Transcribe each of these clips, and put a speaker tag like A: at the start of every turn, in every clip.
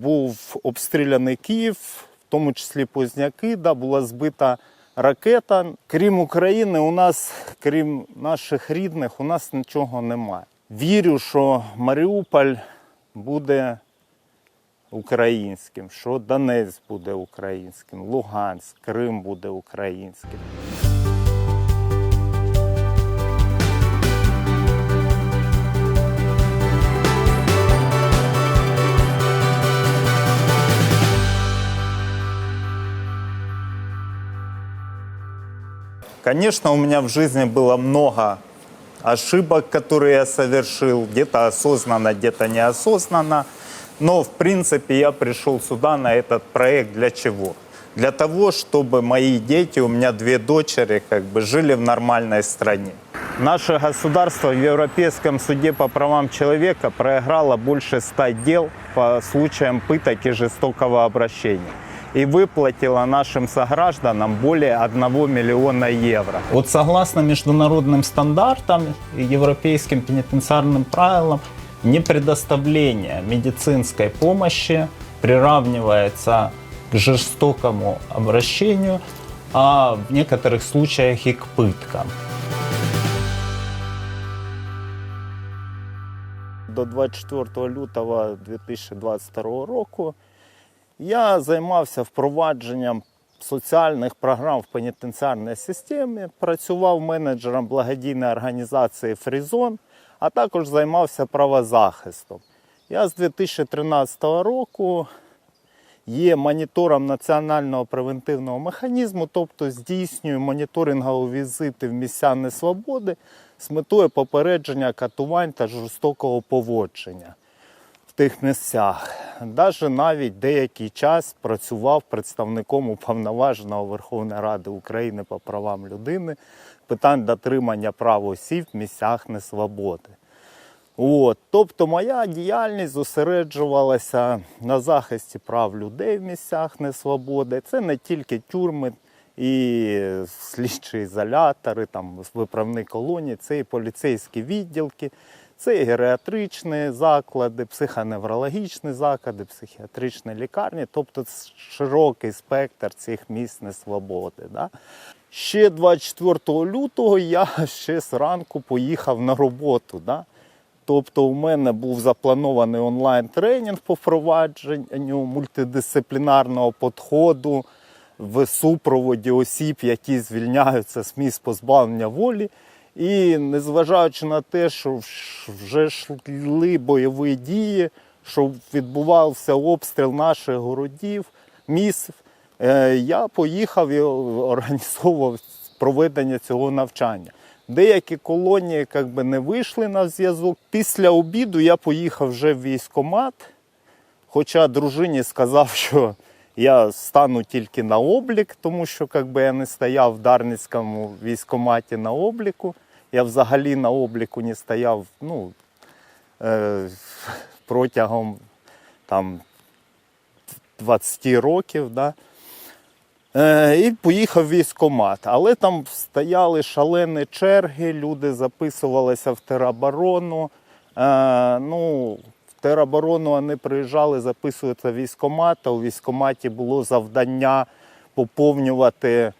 A: Був обстріляний Київ, в тому числі Позняки, да, була збита ракета. Крім України, у нас, крім наших рідних, у нас нічого немає. Вірю, що Маріуполь буде українським, що Донець буде українським, Луганськ, Крим буде українським. Конечно, у меня в жизни было много ошибок, которые я совершил, где-то осознанно, где-то неосознанно. Но, в принципе, я пришел сюда на этот проект для чего? Для того, чтобы мои дети, у меня две дочери, как бы жили в нормальной стране. Наше государство в Европейском суде по правам человека проиграло больше ста дел по случаям пыток и жестокого обращения и выплатила нашим согражданам более 1 миллиона евро. Вот согласно международным стандартам и европейским пенитенциарным правилам, непредоставление медицинской помощи приравнивается к жестокому обращению, а в некоторых случаях и к пыткам. До 24 лютого 2022 року я займався впровадженням соціальних програм в пенітенціарній системі, працював менеджером благодійної організації Фрізон, а також займався правозахистом. Я з 2013 року є монітором національного превентивного механізму, тобто здійснюю моніторингові візити в місця несвободи з метою попередження катувань та жорстокого поводження тих місцях. Даже навіть деякий час працював представником уповноваженого Верховної Ради України по правам людини питань дотримання прав осіб в місцях несвободи. От, тобто моя діяльність зосереджувалася на захисті прав людей в місцях несвободи. Це не тільки тюрми і слідчі ізолятори, там виправні колонії, це і поліцейські відділки, це і геріатричні заклади, психоневрологічні заклади, психіатричні лікарні, тобто широкий спектр цих місць несвободи. Да? Ще 24 лютого я ще зранку поїхав на роботу. Да? Тобто у мене був запланований онлайн-тренінг по впровадженню мультидисциплінарного підходу в супроводі осіб, які звільняються з місць позбавлення волі. І незважаючи на те, що вже йшли бойові дії, що відбувався обстріл наших городів, міст, е, я поїхав і організовував проведення цього навчання. Деякі колонії як би, не вийшли на зв'язок. Після обіду я поїхав вже в військкомат, хоча дружині сказав, що я стану тільки на облік, тому що як би, я не стояв в Дарницькому військкоматі на обліку. Я взагалі на обліку не стояв ну, е, протягом там, 20 років. Да? Е, і поїхав в військкомат. Але там стояли шалені черги, люди записувалися в тероборону. Е, ну, в тероборону вони приїжджали, записуватися в військкомат, а у військкоматі було завдання поповнювати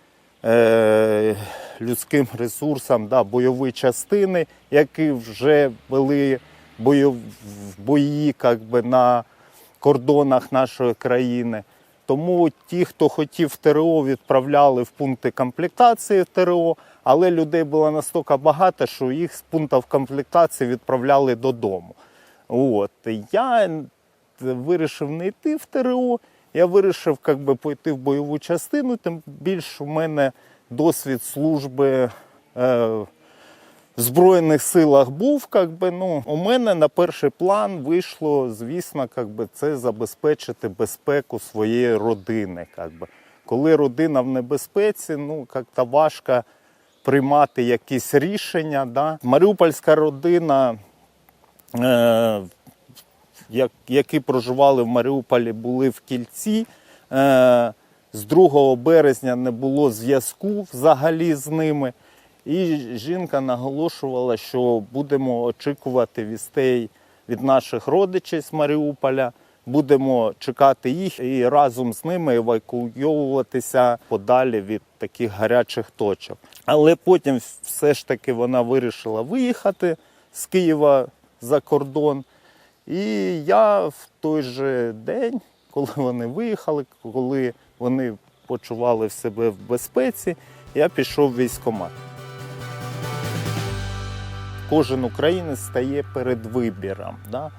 A: е, людським ресурсом да, бойові частини, які вже вели бойов, бої как би, на кордонах нашої країни. Тому ті, хто хотів ТРО, відправляли в пункти комплектації в ТРО, але людей було настільки багато, що їх з пунктів комплектації відправляли додому. От. Я вирішив не йти в ТРО, я вирішив как би, пойти в бойову частину, тим більше у мене досвід служби е, в Збройних силах був, как би, ну, у мене на перший план вийшло, звісно, как би, це забезпечити безпеку своєї родини. Как би. Коли родина в небезпеці, ну, як-то важко приймати якісь рішення. Да? Маріупольська родина, е, як, які проживали в Маріуполі, були в кільці. Е, з 2 березня не було зв'язку взагалі з ними. І жінка наголошувала, що будемо очікувати вістей від наших родичів з Маріуполя, будемо чекати їх і разом з ними евакуйовуватися подалі від таких гарячих точок. Але потім все ж таки вона вирішила виїхати з Києва за кордон. І я в той же день, коли вони виїхали, коли вони почували себе в безпеці, я пішов в військкомат. Кожен українець стає перед вибіром. Да?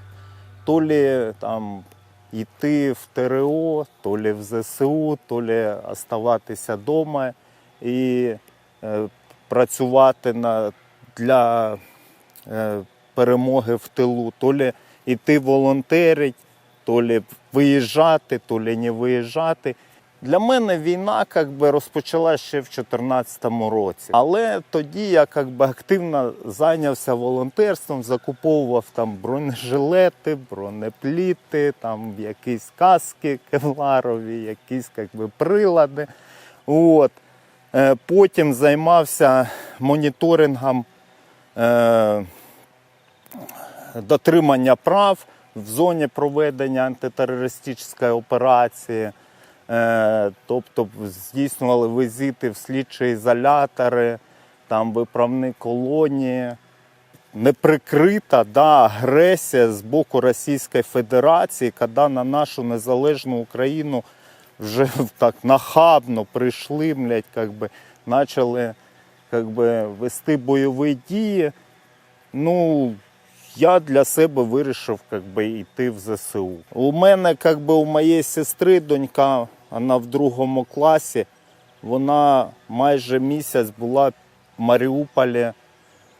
A: То лі там йти в ТРО, то лі в ЗСУ, то лі оставатися вдома і е, працювати на, для е, перемоги в тилу, то лі йти волонтерить, то лі виїжджати, то лі не виїжджати. Для мене війна как би, розпочалася ще в 2014 році. Але тоді я как би, активно зайнявся волонтерством, закуповував там бронежилети, бронепліти, там якісь каски кевларові, якісь как би, прилади. От. Е, Потім займався моніторингом е, дотримання прав в зоні проведення антитерористичної операції. Е, Тобто здійснювали візити в слідчі ізолятори, там виправні колонії. Неприкрита да, агресія з боку Російської Федерації, коли на нашу незалежну Україну вже так нахабно прийшли, блядь, как би, почали как би, вести бойові дії. Ну, я для себе вирішив как би, йти в ЗСУ. У мене, как би, у моєї сестри донька, вона в другому класі, вона майже місяць була в Маріуполі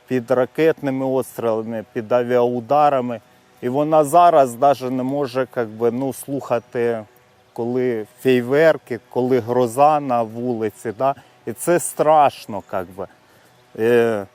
A: під ракетними обстрілами, під авіаударами. І вона зараз навіть не може как би, ну, слухати, коли фейверки, коли гроза на вулиці. Да? І це страшно. Как би. Е,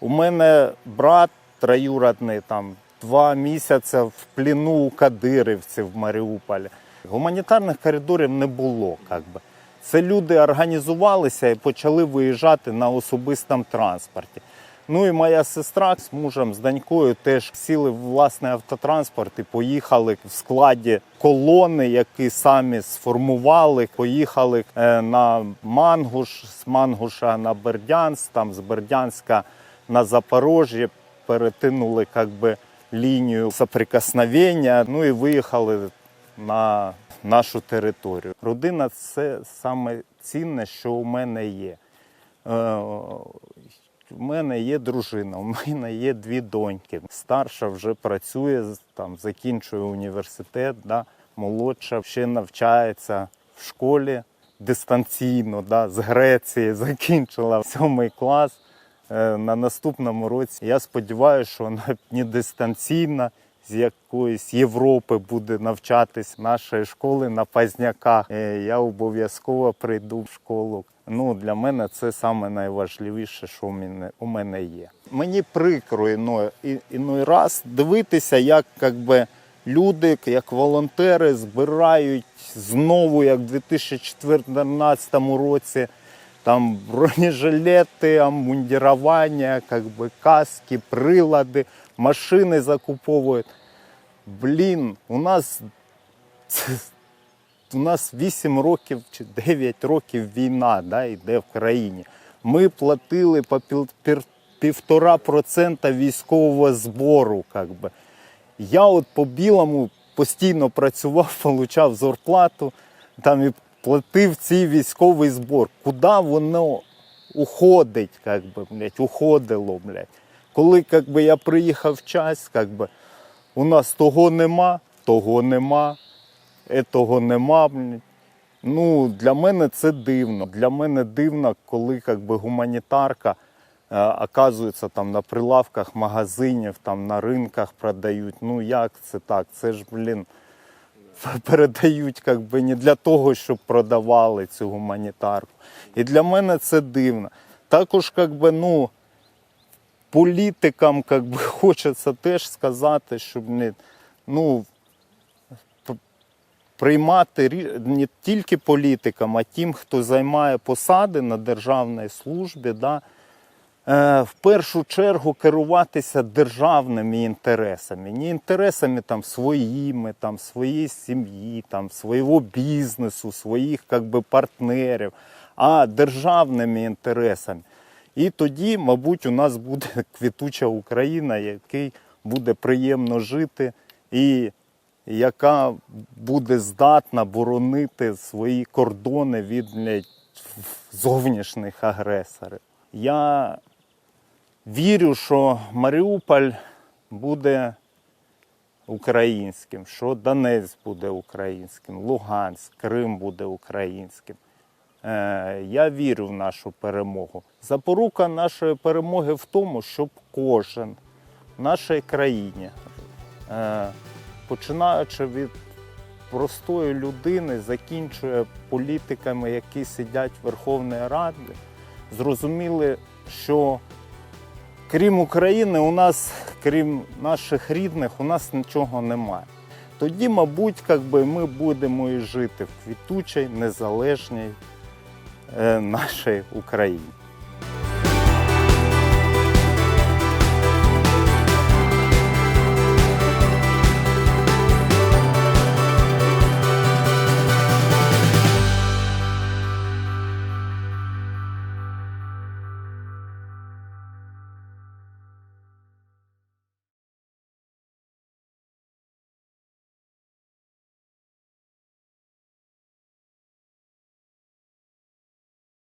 A: у мене брат троюродний там два місяці в пліну у Кадирівці в Маріуполі. Гуманітарних коридорів не було. Как би. Це люди організувалися і почали виїжджати на особистому транспорті. Ну і моя сестра з мужем, з донькою теж сіли в власний автотранспорт і поїхали в складі колони, які самі сформували. Поїхали е, на Мангуш, з Мангуша на Бердянськ, там з Бердянська на Запорожжя, перетинули как би, лінію соприкосновення, ну і виїхали на нашу територію. Родина це саме цінне, що у мене є. Е, у мене є дружина, у мене є дві доньки. Старша вже працює, там, закінчує університет, да? молодша ще навчається в школі дистанційно, да? з Греції закінчила сьомий клас. Е, На наступному році я сподіваюся, що вона не дистанційна, з якоїсь Європи буде навчатись нашої школи на Пазняках. Е, Я обов'язково прийду в школу. Ну, для мене це саме найважливіше, що у мене, є. Мені прикро іной, і- раз дивитися, як, як би, люди, як волонтери, збирають знову, як в 2014 році, там бронежилети, амундірування, как би, каски, прилади, машини закуповують. Блін, у нас у нас 8 років чи 9 років війна да, йде в країні. Ми платили по півтора процента військового збору. Как би. Я от по білому постійно працював, получав зарплату там і платив цей військовий збор. Куди воно уходить, как би, блядь, уходило, блядь. Коли как би, я приїхав в час, как би, у нас того нема, того нема, етого нема. блядь. Ну, для мене це дивно. Для мене дивно, коли как би, гуманітарка е, оказується там на прилавках магазинів, там на ринках продають. Ну як це так? Це ж, блін, передають как би, не для того, щоб продавали цю гуманітарку. І для мене це дивно. Також, как би, ну, політикам как би, хочеться теж сказати, щоб не, ну, приймати не тільки політикам, а тим, хто займає посади на державній службі, да, в першу чергу керуватися державними інтересами, не інтересами там своїми, там своєї сім'ї, там свого бізнесу, своїх как би, партнерів, а державними інтересами. І тоді, мабуть, у нас буде квітуча Україна, який буде приємно жити і яка буде здатна боронити свої кордони від зовнішніх агресорів. Я вірю, що Маріуполь буде українським, що Донець буде українським, Луганськ, Крим буде українським. Е, Я вірю в нашу перемогу. Запорука нашої перемоги в тому, щоб кожен в нашій країні, е, починаючи від простої людини, закінчує політиками, які сидять в Верховній Раді, зрозуміли, що крім України, у нас, крім наших рідних, у нас нічого немає. Тоді, мабуть, как би, ми будемо і жити в квітучій, незалежній е, нашій Україні.